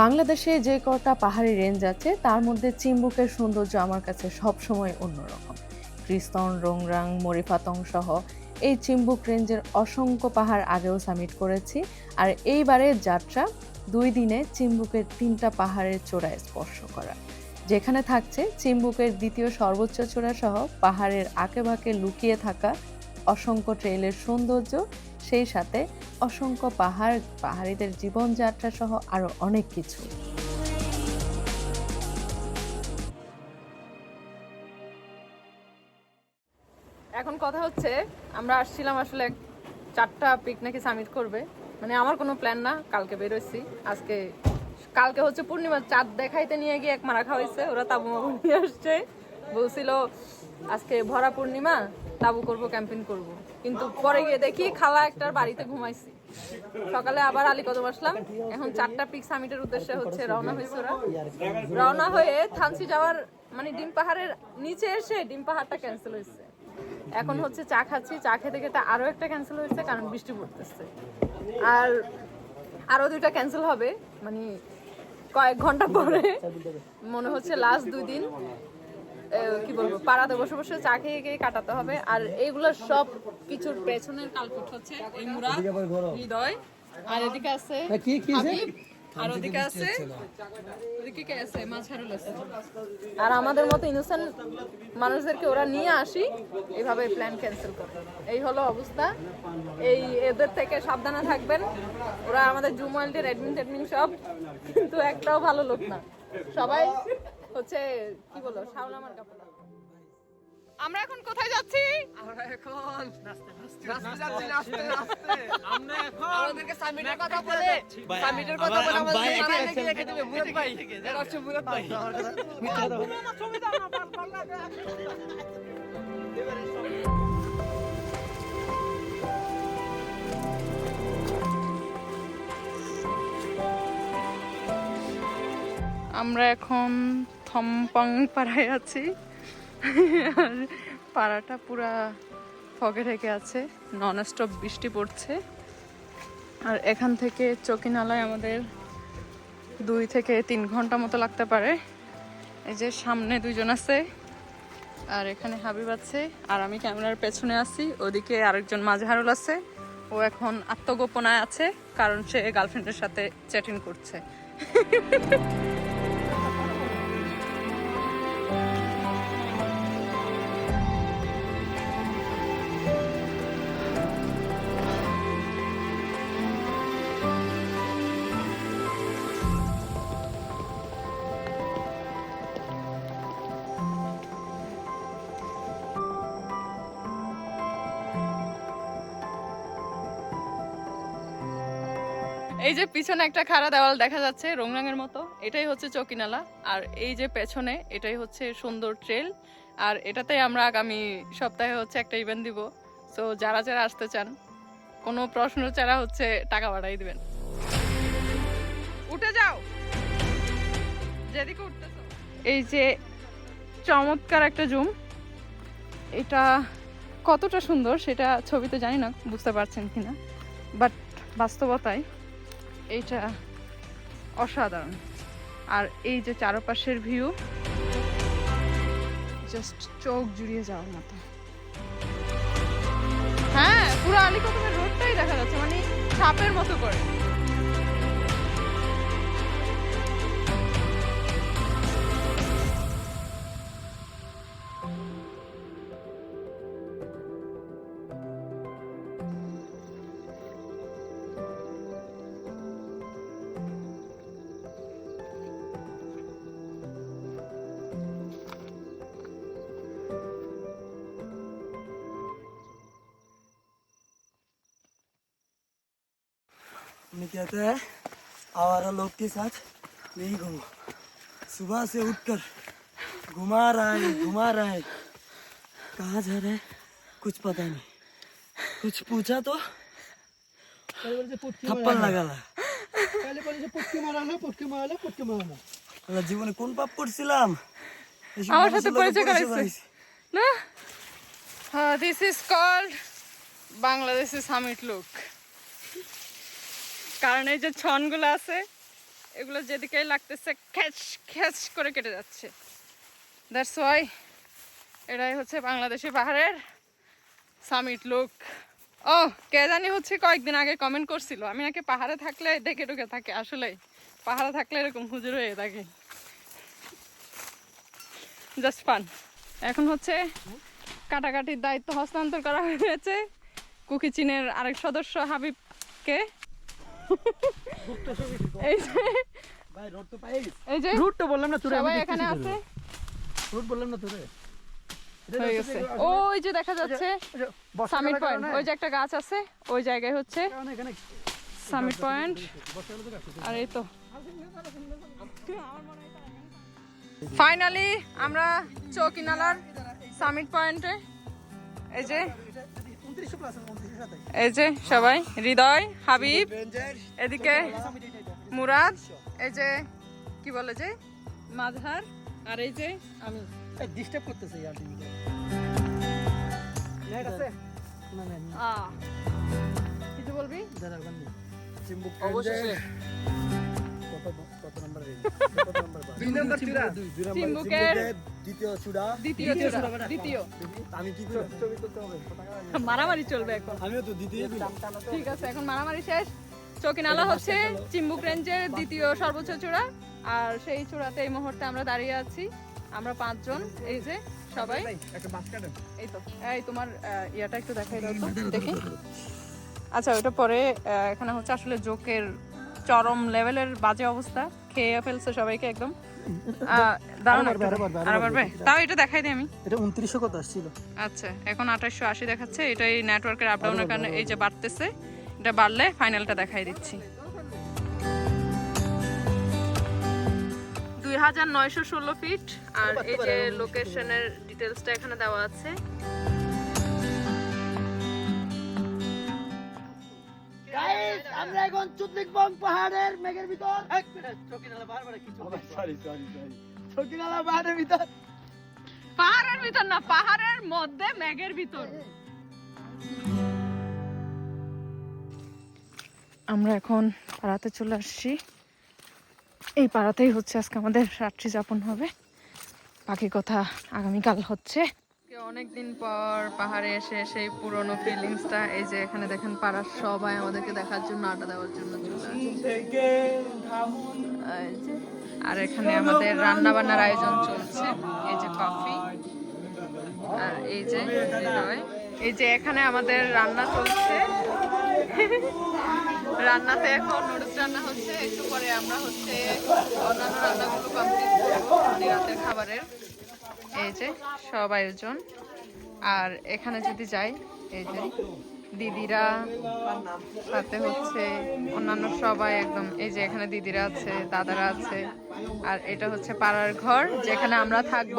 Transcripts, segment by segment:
বাংলাদেশে যে কটা পাহাড়ি রেঞ্জ আছে, তার মধ্যে চিম্বুকের সৌন্দর্য আমার কাছে সবসময় অন্যরকম। ক্রিস্তন, রোংরাং, মরিফাতং সহ এই চিম্বুক রেঞ্জের অসংখ্য পাহাড় আগেও সামিট করেছি। আর এইবারের যাত্রা, দুই দিনে চিম্বুকের তিনটা পাহাড়ের চূড়ায় স্পর্শ করা। যেখানে থাকছে চিম্বুকের দ্বিতীয় সর্বোচ্চ চূড়া সহ পাহাড়ের আঁকেবাঁকে লুকিয়ে থাকা অসংখ্য ট্রেইলের সৌন্দর্য সেই সাথে অসংখ্য পাহাড়, পাহাড়িদের জীবনযাত্রা সহ আরও অনেক কিছু। এখন কথা হচ্ছে, আমরা আসছিলাম আসলে চারটা পিকনিকে সামিট করবে। মানে আমার কোনো প্ল্যান না, কালকে বেরোইছি। আজকে, কালকে হচ্ছে পূর্ণিমার চাঁদ দেখাইতে নিয়ে গিয়ে এক মারা খাওয়াইছে, ওরা তাবু নিয়ে আসছে। বলছিল, আজকে ভরা পূর্ণিমা তাবু করব, ক্যাম্পিং করব। কিন্তু পরে গিয়ে দেখি খালা একটার বাড়িতে ঘুমাইছি। সকালে আবার আলী কদম আসলাম। এখন চারটা পিক সামিটের উদ্দেশ্যে হচ্ছে রওনা হয়েছে ওরা। রওনা হয়ে থানসি যাওয়ার মানে ডিম পাহাড়ের নিচে এসে ডিম পাহাড়টা ক্যান্সেল হয়েছে। এখন হচ্ছে চা খাচ্ছি। চা খেতে খেতে আরও একটা ক্যান্সেল হয়েছে, কারণ বৃষ্টি পড়তেছে। আর আরও দুইটা ক্যান্সেল হবে। মানে কয়েক ঘণ্টা পরে। মনে হচ্ছে লাস্ট দুই দিন। কি বলব পাড়াতে বসে বসে চা খেয়ে খেয়ে কাটাতে হবে। আর এইগুলো সব কিছুর পেছনের কালকুট হচ্ছে এই মুরাদ হৃদয়। আর এদিকে আছে কি কি আর ওদিকে আছে ওদিকে কে আছে? মাঝহারুল আছে। আর আমাদের মতো ইনোসেন্ট মানুষদেরকে ওরা নিয়ে আসি এইভাবে প্ল্যান ক্যান্সেল করে। এই হলো অবস্থা। এই এদের থেকে সাবধানে থাকবেন। ওরা আমাদের জুম ওয়ার্ল্ডের অ্যাডমিন ট্যাডমিন সব কিন্তু একটাও ভালো লোক না। সবাই হচ্ছে কি বলো শাওলা আমার কাপড় আমরা এখন কোথায় যাচ্ছি আমরা এখন যাচ্ছি নাচতে নাচতে আমরা এখন আমাদেরকে সামিটের কথা বলে সামিটের কথা বলে আমাদের রেখে দিবে মুরাদ ভাই এটা মুরাদ ভাই আমরা এখন থমপং পাড়ায় আছি। আর পাড়াটা পুরা ফগে ঢেকে আছে নন স্টপ বৃষ্টি পড়ছে। আর এখান থেকে চকিনালায় আমাদের দুই থেকে তিন ঘণ্টা মতো লাগতে পারে। এই যে সামনে দুইজন আছে, আর এখানে হাবিব আছে, আর আমি ক্যামেরার পেছনে আছি, ওদিকে আরেকজন মাঝহারুল আছে। ও এখন আত্মগোপনায় আছে, কারণ সে গার্লফ্রেন্ডের সাথে চ্যাটিং করছে। এই যে পিছনে একটা খাড়া দেওয়াল দেখা যাচ্ছে রং রঙের মতো। এটাই হচ্ছে চকিনালা। আর এই যে পেছনে, এটাই হচ্ছে সুন্দর ট্রেল। আর এটাতে আমরা আগামী সপ্তাহে হচ্ছে একটা ইভেন্ট দিব। সো যারা যারা আসতে চান, কোনো প্রশ্ন ছাড়া হচ্ছে টাকা বাড়াই দিবেন। উঠে যাও! যেদিকে উঠতেছো। এই যে চমৎকার একটা জুম এটা কতটা সুন্দর সেটা ছবিতে জানি না, বুঝতে পারছেন কিনা। বাট বাস্তবতায় এইটা অসাধারণ। আর এই যে চারপাশের ভিউ জাস্ট চোখ জুড়িয়ে যাওয়ার মতো। হ্যাঁ পুরো আলিকদমের রোডটাই দেখা যাচ্ছে মানে সাপের মতো করে। मैं कहते हैं आवारा लोग के साथ नहीं घूमो सुबह से उठकर घुमा रहा है घुमा रहा है कहाँ जा रहा है कुछ पता नहीं कुछ पूछा तो थप्पड़ लगा ला আল্লাহ, জীবনে কোন পাপ করছিলাম এসব আমার মানুষের সাথে লোকে পরিচয় পরিচয় করাইছে। করাইছে। না this is called Bangladeshi summit look কারণ এই যে ছনগুলো আছে, এগুলো যেদিকে লাগতেছে খ্যাচ খ্যাচ করে কেটে যাচ্ছে। দ্যাটস ওয়াই এটাই হচ্ছে বাংলাদেশি পাহাড়ের সামিট লুক ও, কে জানি হচ্ছে কয়েকদিন আগে কমেন্ট করছিল, আমি নাকি পাহাড়ে থাকলে ডেকে ঢুকে থাকে আসলে পাহাড়ে থাকলে এরকম হুজুর হয়ে থাকে। জাস্ট ফান এখন হচ্ছে কাটাকাটির দায়িত্ব হস্তান্তর করা হয়েছে। কুকি চীনের আরেক সদস্য হাবিবকে। এই যে ভাই রোড তো পাইস এই যে রুট তো বললাম না তোরে সবাই এখানে আছে। রুট বললাম না তোরে। হয়ে গেছে। ওই যে দেখা যাচ্ছে সামিট পয়েন্ট ওই যে একটা গাছ আছে ওই জায়গায় হচ্ছে সামিট পয়েন্ট আর এই তো। ফাইনালি আমরা চৌকিনালার সামিট পয়েন্টে এই যে এই যে সবাই হৃদয় হাবিব এদিকে মুরাদ এই যে কি বলে যে মাঝহার আর এই যে আমি। ডিস্টার্ব করতেছি কিছু বলবি? অবশেষে। কত কত নাম্বার কত নাম্বার দুই নাম্বার চূড়া। দুই দুই নাম্বার চিম্বুকের চিম্বুকের দ্বিতীয় চূড়া। দ্বিতীয় দ্বিতীয় চূড়া, চূড়া, দ্বিতীয়। আমি কি করি ছবি তুলতে হবে মারামারি চলবে এখন। আমিও তো দ্বিতীয় দিলাম ঠিক আছে এখন মারামারি শেষ। চৌকিনালা হচ্ছে চিম্বুক রেঞ্জের দ্বিতীয় সর্বোচ্চ চূড়া। আর সেই চূড়াতে এই মুহূর্তে আমরা দাঁড়িয়ে আছি। আমরা পাঁচজন এই যে সবাই। একটা বাস কাটেন। এই তো এই তোমার ইয়াটা একটু দেখাই দাও তো দেখি। আচ্ছা ওটা পরে আহ, এখানে হচ্ছে আসলে জোকের চরম লেভেলের বাজে অবস্থা খেয়ে ফেলছে সবাইকে একদম। আরও তাও এটা দেখাই দিই আমি। এটা উনত্রিশশো কত আসছিল? আচ্ছা এখন আঠাশশো আশি দেখাচ্ছে এটা এই নেটওয়ার্কের আপডাউনের কারণে এই যে বাড়তেছে এটা বাড়লে ফাইনালটা দেখাই দিচ্ছি। দুই হাজার নয়শো ষোলো ফিট আর এই যে লোকেশনের ডিটেলসটা এখানে দেওয়া আছে। আমরা এখন চুতলিকবং পাহাড়ের মেঘের ভিতর। এক মিনিট চকিনালা বারবার কিছু সরি সরি সরি চকিনালা পাহাড়ের ভিতর। পাহাড়ের ভিতর না পাহাড়ের মধ্যে ম্যাগের ভিতর। আমরা এখন পাড়াতে চলে আসছি। এই পাড়াতেই হচ্ছে আজকে আমাদের রাত্রি যাপন হবে। বাকি কথা আগামীকাল হচ্ছে। অনেকদিন পর পাহাড়ে এসে সেই পুরনো ফিলিংসটা এই যে এখানে দেখেন পাড়ার সবাই আমাদেরকে দেখার জন্য আড্ডা দেওয়ার জন্য আর এখানে আমাদের রান্না বান্নার আয়োজন চলছে, এই যে কফি আর এই যে। এই যে এখানে আমাদের রান্না চলছে। রান্নাতে এখন নুডলস রান্না হচ্ছে, একটু পরে আমরা হচ্ছে অন্যান্য রান্নাগুলো কমপ্লিট করব, রাতের খাবারের। এই যে সব আয়োজন। আর এখানে যদি যাই এই যে দিদিরা সাথে হচ্ছে অন্যান্য সবাই একদম এই যে এখানে দিদিরা আছে দাদারা আছে আর এটা হচ্ছে পাড়ার ঘর যেখানে আমরা থাকব।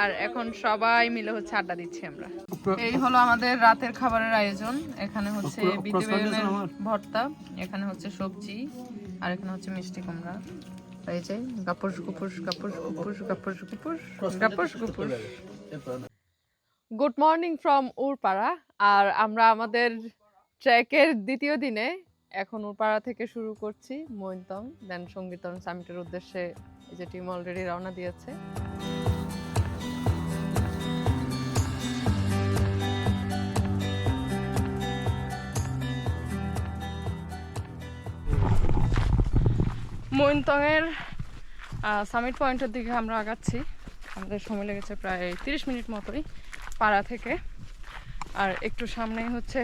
আর এখন সবাই মিলে হচ্ছে আড্ডা দিচ্ছি আমরা। এই হলো আমাদের রাতের খাবারের আয়োজন। এখানে হচ্ছে বেগুনের ভর্তা এখানে হচ্ছে সবজি আর এখানে হচ্ছে মিষ্টি কুমড়া। গুড মর্নিং ফ্রম উরপাড়া আর আমরা আমাদের ট্রেকের দ্বিতীয় দিনে এখন উরপাড়া থেকে শুরু করছি মৈন্তম দেন সঙ্গীতন সামিটের উদ্দেশ্যে এই যে টিম অলরেডি রওনা দিয়েছে। মৈনতংয়ের সামিট পয়েন্টের দিকে আমরা আগাচ্ছি। আমাদের সময় লেগেছে প্রায় তিরিশ মিনিট মতোই পাড়া থেকে। আর একটু সামনেই হচ্ছে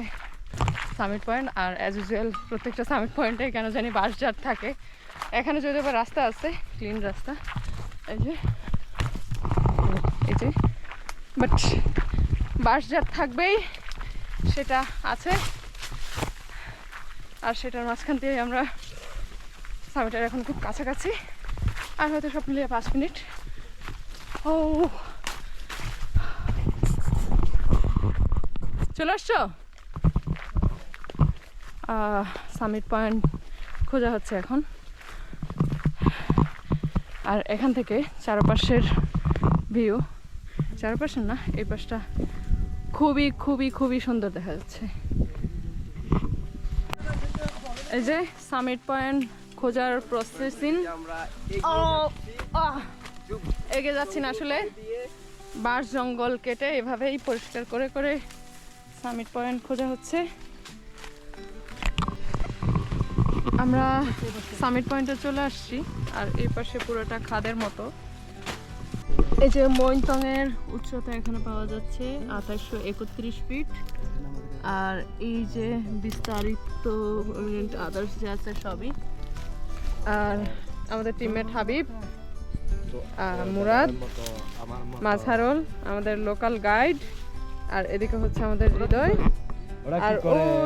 সামিট পয়েন্ট আর অ্যাজ ইউজুয়াল প্রত্যেকটা সামিট পয়েন্টে কেন জানি বাসজার থাকে। এখানে যদি আবার রাস্তা আছে ক্লিন রাস্তা। এই যে এই যে বাট বাসজার থাকবেই, সেটা আছে। আর সেটার মাঝখান দিয়ে আমরা সামিটের এখন খুব কাছাকাছি। আর হয়তো সব মিলিয়ে পাঁচ মিনিট। ও। চলে আসছো? সামিট পয়েন্ট খোঁজা হচ্ছে এখন। আর এখান থেকে চারপাশের ভিউ, চারপাশের না, এই পাশটা খুবই খুবই খুবই সুন্দর দেখা যাচ্ছে। এই যে সামিট পয়েন্ট খোঁজার প্রসেসিং এগে যাচ্ছি না আসলে। বাঁশ জঙ্গল কেটে এভাবেই পরিষ্কার করে করে সামিট পয়েন্ট খোঁজা হচ্ছে। আমরা সামিট পয়েন্টে চলে আসছি, আর এই পাশে পুরোটা খাদের মতো। এই যে মৈনতং এর উচ্চতা এখানে পাওয়া যাচ্ছে আঠাশশো একত্রিশ ফিট। আর এই যে বিস্তারিত আদার্স যে আছে সবই আর আমাদের টিমমেট হাবিব মুরাদ মাঝারুল আমাদের লোকাল গাইড আর এদিকে হচ্ছে আমাদের হৃদয়। আর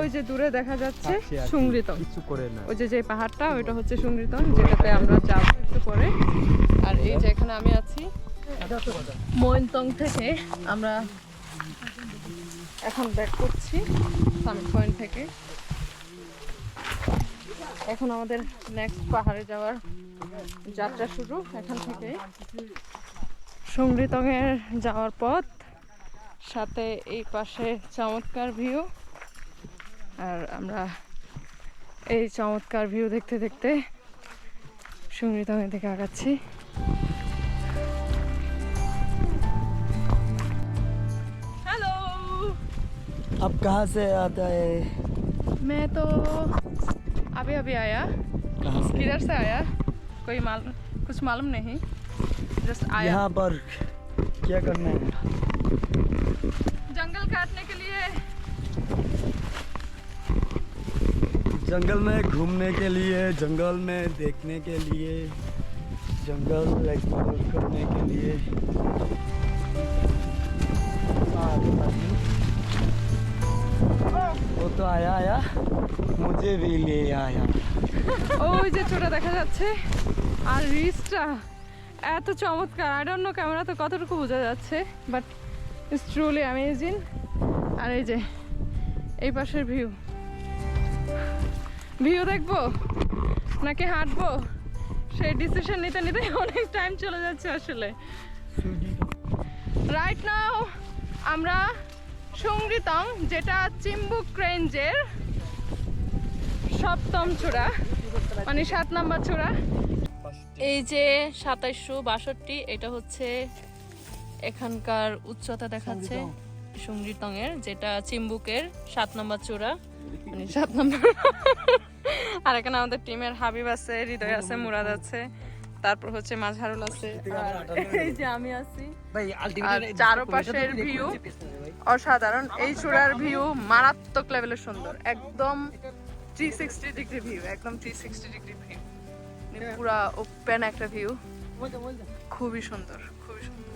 ওই যে দূরে দেখা যাচ্ছে সুংরিতং কিছু করে না। ওই যে যে পাহাড়টা ওইটা হচ্ছে সুংরিতং যেটাতে আমরা যাব একটু পরে। আর এই যে এখানে আমি আছি মৈনতং থেকে আমরা এখন ব্যাক করছি সামিট পয়েন্ট থেকে। এখন আমাদের নেক্সট পাহাড়ে যাওয়ার যাত্রা শুরু এখান থেকে সংগৃতঙের যাওয়ার পথ সাথে এই পাশে চমৎকার ভিউ আর আমরা এই চমৎকার ভিউ দেখতে দেখতে সংগৃতঙের দিকে আগাচ্ছি। হ্যালো আপ কাহা সে আতা अभी अभी आया। किधर से आया? कोई मालूम कुछ मालूम नहीं। जस्ट आया। यहाँ पर क्या करना है? जंगल काटने के लिए। जंगल में घूमने के लिए जंगल में देखने के लिए जंगल एक्सप्लोर करने के लिए। ও তো আয়া আয়া। মুঝে ভি লে আয়া। ওই যে ছোট দেখা যাচ্ছে। আর রিসটা এত চমৎকার। আই ডোন্ট নো ক্যামেরা তো কতটুকু বোঝা যাচ্ছে বাট ইটস ট্রুলি অ্যামেজিং আর এই যে এই পাশের ভিউ ভিউ দেখব? নাকি হাঁটবো? সেই ডিসিশন নিতে নিতে অনেক টাইম চলে যাচ্ছে আসলে। রাইট নাও আমরা সঙ্গীতং যেটা চিম্বুক রেঞ্জের সপ্তম চূড়া মানে সাত নাম্বার চূড়া। এই যে সাতাইশশো বাষট্টি এটা হচ্ছে এখানকার উচ্চতা দেখাচ্ছে সুংরিতং এর যেটা চিম্বুকের সাত নম্বর চূড়া মানে সাত নম্বর। আর এখানে আমাদের টিমের হাবিব আছে হৃদয় আছে মুরাদ আছে তারপর হচ্ছে মাঝহারুল আছে আর এই যে আমি আছি। চারপাশের ভিউ অসাধারণ। এই চূড়ার ভিউ মারাত্মক লেভেলের সুন্দর। একদম থ্রি সিক্সটি ডিগ্রি ভিউ একদম থ্রি সিক্সটি ডিগ্রি ভিউ পুরা ওপেন একটা ভিউ খুবই সুন্দর খুবই সুন্দর।